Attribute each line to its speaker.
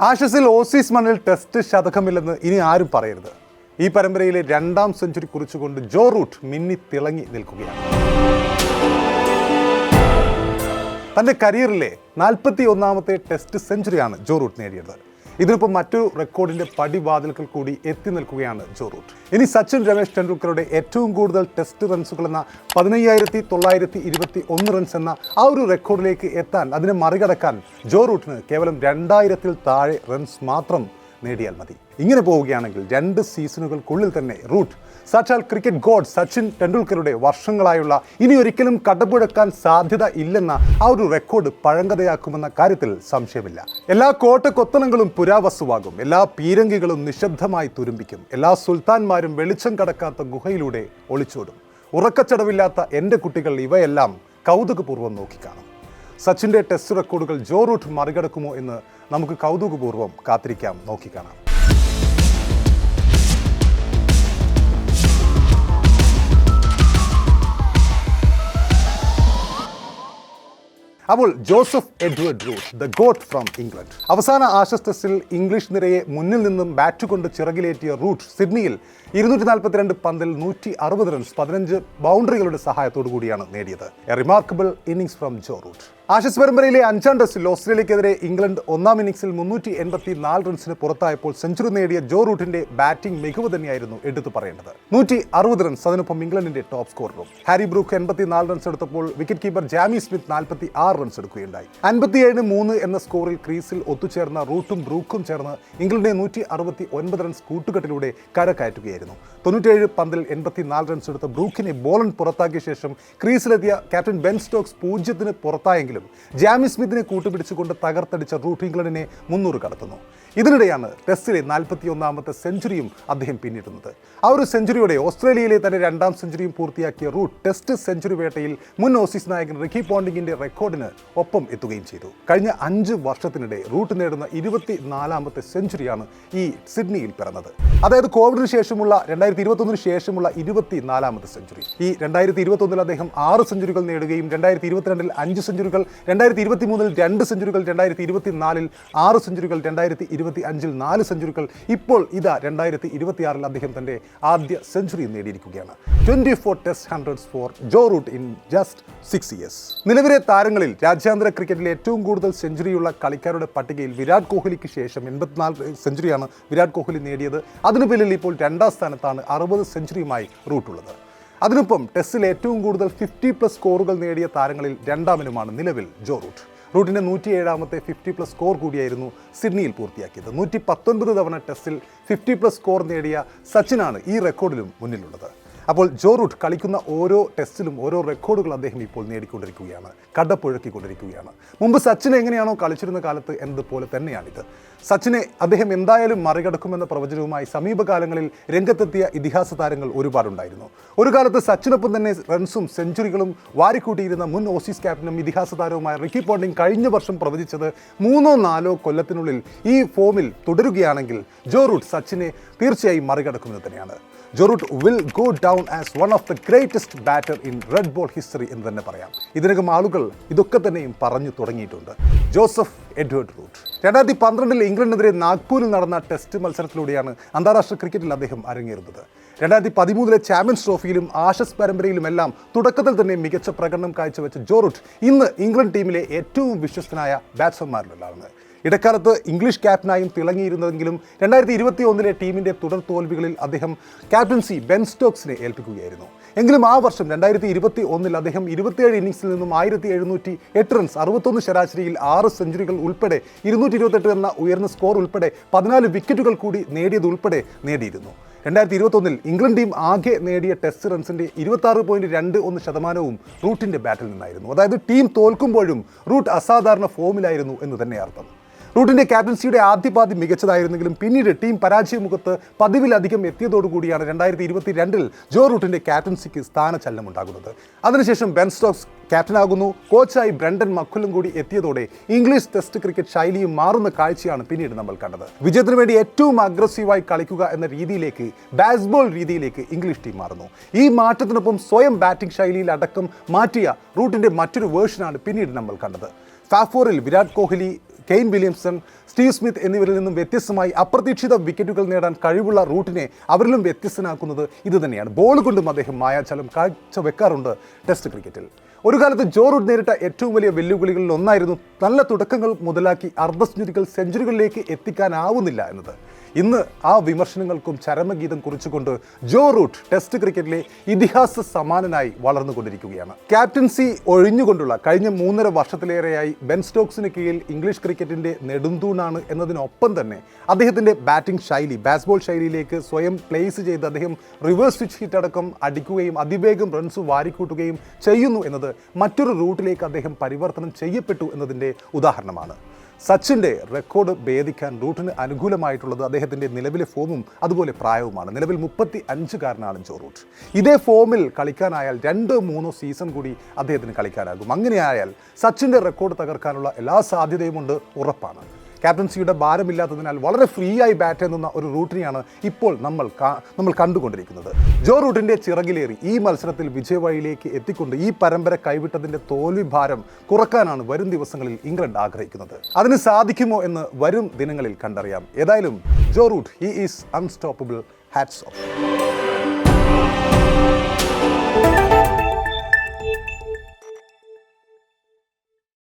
Speaker 1: ആഷസിൽ Aussies മണ്ണിൽ test ശതകമില്ലെന്ന് ഇനി ആരും പറയരുത്. ഈ പരമ്പരയിലെ രണ്ടാം സെഞ്ചുറി കുറിച്ചുകൊണ്ട് ജോ റൂട്ട് മിന്നി തിളങ്ങി നിൽക്കുകയാണ്. തന്റെ കരിയറിലെ നാൽപ്പത്തി ഒന്നാമത്തെ ടെസ്റ്റ് സെഞ്ചുറിയാണ് ജോ റൂട്ട് നേടിയത്. ഇതിനൊപ്പം മറ്റൊരു റെക്കോർഡിന്റെ പടിവാതിൽക്കൽ കൂടി എത്തി നിൽക്കുകയാണ് ജോ റൂട്ട് ഇനി സച്ചിൻ രമേശ് ടെണ്ടുൽക്കറുടെ ഏറ്റവും കൂടുതൽ ടെസ്റ്റ് റൺസുകൾ എന്ന പതിനയ്യായിരത്തി തൊള്ളായിരത്തി ഇരുപത്തി ഒന്ന് റൺസ് എന്ന ആ ഒരു റെക്കോർഡിലേക്ക് എത്താൻ അതിനെ മറികടക്കാൻ ജോ റൂട്ടിന് കേവലം രണ്ടായിരത്തിൽ താഴെ റൺസ് മാത്രം നേടിയാൽ മതി. ഇങ്ങനെ പോവുകയാണെങ്കിൽ രണ്ട് സീസണുകൾക്കുള്ളിൽ തന്നെ റൂട്ട് സാക്ഷാൽ ക്രിക്കറ്റ് ഗോഡ് സച്ചിൻ ടെണ്ടുൽക്കറുടെ വർഷങ്ങളായുള്ള ഇനി ഒരിക്കലും കടപുഴക്കാൻ സാധ്യത ഇല്ലെന്ന ആ ഒരു റെക്കോർഡ് പഴങ്കതയാക്കുമെന്ന കാര്യത്തിൽ സംശയമില്ല. എല്ലാ കോട്ടക്കൊത്തനങ്ങളും പുരാവസ്തുവാകും. എല്ലാ പീരങ്കികളും നിശബ്ദമായി തുരുമ്പിക്കും. എല്ലാ സുൽത്താൻമാരും വെളിച്ചം കടക്കാത്ത ഗുഹയിലൂടെ ഒളിച്ചോടും. ഉറക്കച്ചടവില്ലാത്ത എന്റെ കുട്ടികൾ ഇവയെല്ലാം കൗതുകപൂർവം നോക്കിക്കാണും. സച്ചിന്റെ ടെസ്റ്റ് റെക്കോർഡുകൾ ജോ റൂട്ട് മറികടക്കുമോ എന്ന് നമുക്ക് കൗതുകപൂർവം കാത്തിരിക്കാം. നോക്കിക്കാണാം. അപ്പോൾ Joseph Edward Root the goat from England. അവസാന ആശസ് ടെസ്റ്റിൽ ഇംഗ്ലീഷ് നിരയെ മുന്നിൽ നിന്നും ബാറ്റ് കൊണ്ട് ചിറകിലേറ്റിയ റൂട്ട് സിഡ്നിയിൽ ഇരുന്നൂറ്റി നാൽപ്പത്തിരണ്ട് പന്തിൽ നൂറ്റി അറുപത് റൺസ് പതിനഞ്ച് ബൗണ്ടറികളുടെ സഹായത്തോടു കൂടിയാണ് നേടിയത്. A remarkable innings from Joe Root Ashes പരമ്പരയിലെ അഞ്ചാം ടെസ്റ്റിൽ ഓസ്ട്രേലിയക്കെതിരെ ഇംഗ്ലണ്ട് ഒന്നാം ഇന്നിംഗ്സിൽ മുന്നൂറ്റി എൺപത്തി നാല് റൺസിന് പുറത്തായപ്പോൾ സെഞ്ചുറി നേടിയ ജോ റൂട്ടിന്റെ ബാറ്റിംഗ് മികവ് തന്നെയായിരുന്നു എടുത്തു പറയേണ്ടത്. നൂറ്റി അറുപത് റൺസ് അതിനൊപ്പം ഇംഗ്ലണ്ടിന്റെ ടോപ്പ് സ്കോററും. ഹാരി ബ്രൂക്ക് എൺപത്തിനാല് റൺസ് എടുത്തപ്പോൾ വിക്കറ്റ് കീപ്പർ ജാമി സ്മിത്ത് നാൽപ്പത്തി ആറ് റൺസ് എടുക്കുകയുണ്ടായി. അൻപത്തിയേഴ് മൂന്ന് എന്ന സ്കോറിൽ ക്രീസിൽ ഒത്തുചേർന്ന റൂട്ടും ബ്രൂക്കും ചേർന്ന് ഇംഗ്ലണ്ടിനെ നൂറ്റി അറുപത്തി ഒൻപത് റൺസ് കൂട്ടുകെട്ടിലൂടെ കരകയറ്റുകയായിരുന്നു. തൊണ്ണൂറ്റേഴ് പന്തിൽ എൺപത്തിനാല് റൺസ് എടുത്ത ബ്രൂക്കിനെ ബോളൻ പുറത്താക്കിയ ശേഷം ക്രീസിലെത്തിയ ക്യാപ്റ്റൻ ബെൻ സ്റ്റോക്സ് പൂജ്യത്തിന് പുറത്തായെങ്കിലും ജാമി സ്മിത്തിനെ കൂട്ടുപിടിച്ചുകൊണ്ട് തകർത്തടിച്ച റൂട്ട് ഇംഗ്ലണ്ടിനെ മുന്നൂറ് കടത്തുന്നു. ഇതിനിടെയാണ് ടെസ്റ്റിലെ നാൽപ്പത്തി ഒന്നാമത്തെ സെഞ്ചുറിയും അദ്ദേഹം പിന്നിടുന്നത്. ആ ഒരു സെഞ്ചുറിയോടെ ഓസ്ട്രേലിയയിലെ തന്റെ രണ്ടാം സെഞ്ചുറിയും പൂർത്തിയാക്കിയ റൂട്ട് ടെസ്റ്റ് സെഞ്ചുറി വേട്ടയിൽ മുൻ ഓസീസ് നായകൻ റിക്കി പോണ്ടിങ്ങിന്റെ റെക്കോർഡിന് ഒപ്പം എത്തുകയും ചെയ്തു. കഴിഞ്ഞ അഞ്ച് വർഷത്തിനിടെ റൂട്ട് നേടുന്ന ഇരുപത്തി നാലാമത്തെ സെഞ്ചുറിയാണ് ഈ സിഡ്നിയിൽ പിറന്നത്. അതായത് കോവിഡിന് ശേഷമുള്ള രണ്ടായിരത്തി ഇരുപത്തൊന്നിന് ശേഷമുള്ള ഇരുപത്തി നാലാമത്തെ സെഞ്ചുറി. ഈ രണ്ടായിരത്തി ഇരുപത്തൊന്നിൽ അദ്ദേഹം ആറ് സെഞ്ചുറികൾ നേടുകയും രണ്ടായിരത്തി ഇരുപത്തിരണ്ടിൽ അഞ്ച് സെഞ്ചുറികൾ രണ്ടായിരത്തി ഇരുപത്തി മൂന്നിൽ രണ്ട് സെഞ്ചുറികൾ രണ്ടായിരത്തി ഇരുപത്തി നാലിൽ ആറ് സെഞ്ചുറികൾ രണ്ടായിരത്തി ഇരുപത്തി അഞ്ചിൽ നാല് സെഞ്ചുറികൾ. ഇപ്പോൾ ഇതാ രണ്ടായിരത്തി ഇരുപത്തിയാറിൽ അദ്ദേഹം തന്റെ ആദ്യ century നേടിയിരിക്കുകയാണ്. Twenty four test hundreds for Joe Root in just six years നിലവിലെ താരങ്ങളിൽ രാജ്യാന്തര ക്രിക്കറ്റിൽ ഏറ്റവും കൂടുതൽ സെഞ്ചുറിയുള്ള കളിക്കാരുടെ പട്ടികയിൽ വിരാട് കോഹ്ലിക്ക് ശേഷം എൺപത്തിനാല് സെഞ്ചുറിയാണ് വിരാട് കോഹ്ലി നേടിയത്. അതിനു പിന്നിൽ ഇപ്പോൾ രണ്ടാം സ്ഥാനത്താണ് അറുപത് സെഞ്ചുറിയുമായി റൂട്ടുള്ളത് അതിനൊപ്പം ടെസ്റ്റിൽ ഏറ്റവും കൂടുതൽ ഫിഫ്റ്റി പ്ലസ് സ്കോറുകൾ നേടിയ താരങ്ങളിൽ രണ്ടാമനുമാണ് നിലവിൽ ജോ റൂട്ട്. റൂട്ടിന്റെ നൂറ്റി ഏഴാമത്തെ ഫിഫ്റ്റി പ്ലസ് സ്കോർ കൂടിയായിരുന്നു സിഡ്നിയിൽ പൂർത്തിയാക്കിയത്. നൂറ്റി പത്തൊൻപത് തവണ ടെസ്റ്റിൽ ഫിഫ്റ്റി പ്ലസ് സ്കോർ നേടിയ സച്ചിനാണ് ഈ റെക്കോർഡിലും മുന്നിലുള്ളത്. അപ്പോൾ ജോ റൂട്ട് കളിക്കുന്ന ഓരോ ടെസ്റ്റിലും ഓരോ റെക്കോർഡുകൾ അദ്ദേഹം ഇപ്പോൾ നേടിക്കൊണ്ടിരിക്കുകയാണ്. കടപ്പുഴക്കിക്കൊണ്ടിരിക്കുകയാണ് മുമ്പ് സച്ചിൻ എങ്ങനെയാണോ കളിച്ചിരുന്ന കാലത്ത് എന്നതുപോലെ തന്നെയാണിത്. സച്ചിനെ അദ്ദേഹം എന്തായാലും മറികടക്കുമെന്ന പ്രവചനവുമായി സമീപകാലങ്ങളിൽ രംഗത്തെത്തിയ ഇതിഹാസ താരങ്ങൾ ഒരുപാടുണ്ടായിരുന്നു. ഒരു കാലത്ത് സച്ചിനൊപ്പം തന്നെ റൺസും സെഞ്ചുറികളും വാരിക്കൂട്ടിയിരുന്ന മുൻ ഓസീസ് ക്യാപ്റ്റനും ഇതിഹാസ താരവുമായ റിക്കി പോണ്ടിങ് കഴിഞ്ഞ വർഷം പ്രവചിച്ചത് മൂന്നോ നാലോ കൊല്ലത്തിനുള്ളിൽ ഈ ഫോമിൽ തുടരുകയാണെങ്കിൽ ജോ റൂട്ട് സച്ചിനെ തീർച്ചയായും മറികടക്കുമെന്ന് തന്നെയാണ്. Joe Root will go down as one of the greatest batter in red ball history എന്ന് തന്നെ പറയാം. ഇതിനകം ആളുകൾ ഇതൊക്കെ തന്നെയും പറഞ്ഞു തുടങ്ങിയിട്ടുണ്ട്. Joseph Edward Root. രണ്ടായിരത്തി പന്ത്രണ്ടിൽ ഇംഗ്ലണ്ടിനെതിരെ നാഗ്പൂരിൽ നടന്ന ടെസ്റ്റ് മത്സരത്തിലൂടെയാണ് അന്താരാഷ്ട്ര ക്രിക്കറ്റിൽ അദ്ദേഹം അരങ്ങേറുന്നത്. രണ്ടായിരത്തി പതിമൂന്നിലെ ചാമ്പ്യൻസ് ട്രോഫിയിലും ആഷസ് പരമ്പരയിലുമെല്ലാം തുടക്കത്തിൽ തന്നെ മികച്ച പ്രകടനം കാഴ്ചവെച്ച ജോറൂട്ട് ഇന്ന് ഇംഗ്ലണ്ട് ടീമിലെ ഏറ്റവും വിശ്വസ്തനായ ബാറ്റ്സ്മാൻമാരിലൊരാളാണ് ഇടക്കാലത്ത് ഇംഗ്ലീഷ് ക്യാപ്റ്റനായും തിളങ്ങിയിരുന്നതെങ്കിലും രണ്ടായിരത്തി ഇരുപത്തി ഒന്നിലെ ടീമിന്റെ തുടർ തോൽവികളിൽ അദ്ദേഹം ക്യാപ്റ്റൻസി ബെൻ സ്റ്റോക്സിനെ ഏൽപ്പിക്കുകയായിരുന്നു. എങ്കിലും ആ വർഷം രണ്ടായിരത്തി ഇരുപത്തി ഒന്നിൽ അദ്ദേഹം ഇരുപത്തിയേഴ് ഇന്നിംഗ്സിൽ നിന്നും ആയിരത്തി എഴുന്നൂറ്റി എട്ട് റൺസ് അറുപത്തൊന്ന് ശരാശരിയിൽ ആറ് സെഞ്ചുറികൾ ഉൾപ്പെടെ ഇരുന്നൂറ്റി ഇരുപത്തെട്ട് എന്ന ഉയർന്ന സ്കോർ ഉൾപ്പെടെ പതിനാല് വിക്കറ്റുകൾ കൂടി നേടിയത് ഉൾപ്പെടെ നേടിയിരുന്നു. രണ്ടായിരത്തി ഇരുപത്തൊന്നിൽ ഇംഗ്ലണ്ട് ടീം ആകെ നേടിയ ടെസ്റ്റ് റൺസിന്റെ ഇരുപത്തി പോയിന്റ് രണ്ട് ഒന്ന് ശതമാനവും റൂട്ടിന്റെ ബാറ്റിൽ നിന്നായിരുന്നു. അതായത് ടീം തോൽക്കുമ്പോഴും റൂട്ട് അസാധാരണ ഫോമിലായിരുന്നു എന്ന് തന്നെ അർത്ഥം റൂട്ടിന്റെ ക്യാപ്റ്റൻസിയുടെ ആദ്യ പാതി മികച്ചതായിരുന്നെങ്കിലും പിന്നീട് ടീം പരാജയമുഖത്ത് പതിവിലധികം എത്തിയതോടുകൂടിയാണ് രണ്ടായിരത്തി ഇരുപത്തി രണ്ടിൽ ജോ റൂട്ടിന്റെ ക്യാപ്റ്റൻസിക്ക് സ്ഥാനചലനമുണ്ടാകുന്നത്. അതിനുശേഷം ബെൻ സ്റ്റോക്സ് ക്യാപ്റ്റനാകുന്നു. കോച്ചായി ബ്രണ്ടൻ മക്കുലും കൂടി എത്തിയതോടെ ഇംഗ്ലീഷ് ടെസ്റ്റ് ക്രിക്കറ്റ് ശൈലിയും മാറുന്ന കാഴ്ചയാണ് പിന്നീട് നമ്മൾ കണ്ടത്. വിജയത്തിന് വേണ്ടി ഏറ്റവും അഗ്രസീവായി കളിക്കുക എന്ന രീതിയിലേക്ക് ബാസ്ബോൾ രീതിയിലേക്ക് ഇംഗ്ലീഷ് ടീം മാറുന്നു. ഈ മാറ്റത്തിനൊപ്പം സ്വയം ബാറ്റിംഗ് ശൈലിയിൽ അടക്കം മാറ്റിയ റൂട്ടിന്റെ മറ്റൊരു വേർഷനാണ് പിന്നീട് നമ്മൾ കണ്ടത്. ഫാഫോറിൽ Virat Kohli Kane Williamson Steve Smith എന്നിവരിൽ നിന്നും വ്യത്യസ്തമായി അപ്രതീക്ഷിത വിക്കറ്റുകൾ നേടാൻ കഴിവുള്ള റൂട്ടിനെ അവരിലും വ്യത്യസ്തനാക്കുന്നത് ഇത് തന്നെയാണ്. ബോൾ കൊണ്ടും അദ്ദേഹം മായാചലം കാഴ്ചവെക്കാറുണ്ട് ടെസ്റ്റ് ക്രിക്കറ്റിൽ. ഒരു കാലത്ത് ജോ റൂട്ട് നേരിട്ട ഏറ്റവും വലിയ വെല്ലുവിളികളിൽ ഒന്നായിരുന്നു നല്ല തുടക്കങ്ങൾ മുതലാക്കി അർദ്ധസ്മൃതികൾ സെഞ്ചുറികളിലേക്ക് എത്തിക്കാനാവുന്നില്ല എന്നത്. ഇന്ന് ആ വിമർശനങ്ങൾക്കും ചരമഗീതം കുറിച്ചുകൊണ്ട് ജോ റൂട്ട് ടെസ്റ്റ് ക്രിക്കറ്റിലെ ഇതിഹാസ സമാനനായി വളർന്നുകൊണ്ടിരിക്കുകയാണ്. ക്യാപ്റ്റൻസി ഒഴിഞ്ഞുകൊണ്ടുള്ള കഴിഞ്ഞ മൂന്നര വർഷത്തിലേറെയായി ബെൻ സ്റ്റോക്സിന് കീഴിൽ ഇംഗ്ലീഷ് ക്രിക്കറ്റിന്റെ നെടുന്തൂണാണ് എന്നതിനൊപ്പം തന്നെ അദ്ദേഹത്തിന്റെ ബാറ്റിംഗ് ശൈലി ബാസ്ബോൾ ശൈലിയിലേക്ക് സ്വയം പ്ലേസ് ചെയ്ത് അദ്ദേഹം റിവേഴ്സ് സ്വിച്ച് ഹിറ്റ് അടക്കം അടിക്കുകയും അതിവേഗം റൺസ് വാരിക്കൂട്ടുകയും ചെയ്യുന്നു എന്നത് മറ്റൊരു റൂട്ടിലേക്ക് അദ്ദേഹം പരിവർത്തനം ചെയ്യപ്പെട്ടു എന്നതിന്റെ ഉദാഹരണമാണ്. സച്ചിന്റെ റെക്കോർഡ് ഭേദിക്കാൻ റൂട്ടിന് അനുകൂലമായിട്ടുള്ളത് അദ്ദേഹത്തിന്റെ നിലവിലെ ഫോമും അതുപോലെ പ്രായവുമാണ്. നിലവിൽ മുപ്പത്തി അഞ്ചുകാരനാണ് ജോ റൂട്ട്. ഇതേ ഫോമിൽ കളിക്കാനായാൽ രണ്ടോ മൂന്നോ സീസൺ കൂടി അദ്ദേഹത്തിന് കളിക്കാനാകും. അങ്ങനെയായാൽ സച്ചിന്റെ റെക്കോർഡ് തകർക്കാനുള്ള എല്ലാ സാധ്യതയുമുണ്ട് ഉറപ്പാണ്. ക്യാപ്റ്റൻസിയുടെ ഭാരമില്ലാത്തതിനാൽ വളരെ ഫ്രീ ആയി ബാറ്റ് ചെയ്യുന്ന ഒരു റൂട്ടിനെയാണ് ഇപ്പോൾ നമ്മൾ നമ്മൾ കണ്ടുകൊണ്ടിരിക്കുന്നത്. ജോ റൂട്ടിന്റെ ചിറകിലേറി ഈ മത്സരത്തിൽ വിജയവഴിയിലേക്ക് എത്തിക്കൊണ്ട് ഈ പരമ്പര കൈവിട്ടതിന്റെ തോൽവി ഭാരം കുറക്കാനാണ് വരും ദിവസങ്ങളിൽ ഇംഗ്ലണ്ട് ആഗ്രഹിക്കുന്നത്. അതിന് സാധിക്കുമോ എന്ന് വരും ദിനങ്ങളിൽ കണ്ടറിയാം. ഏതായാലും Joe Root he is unstoppable hats off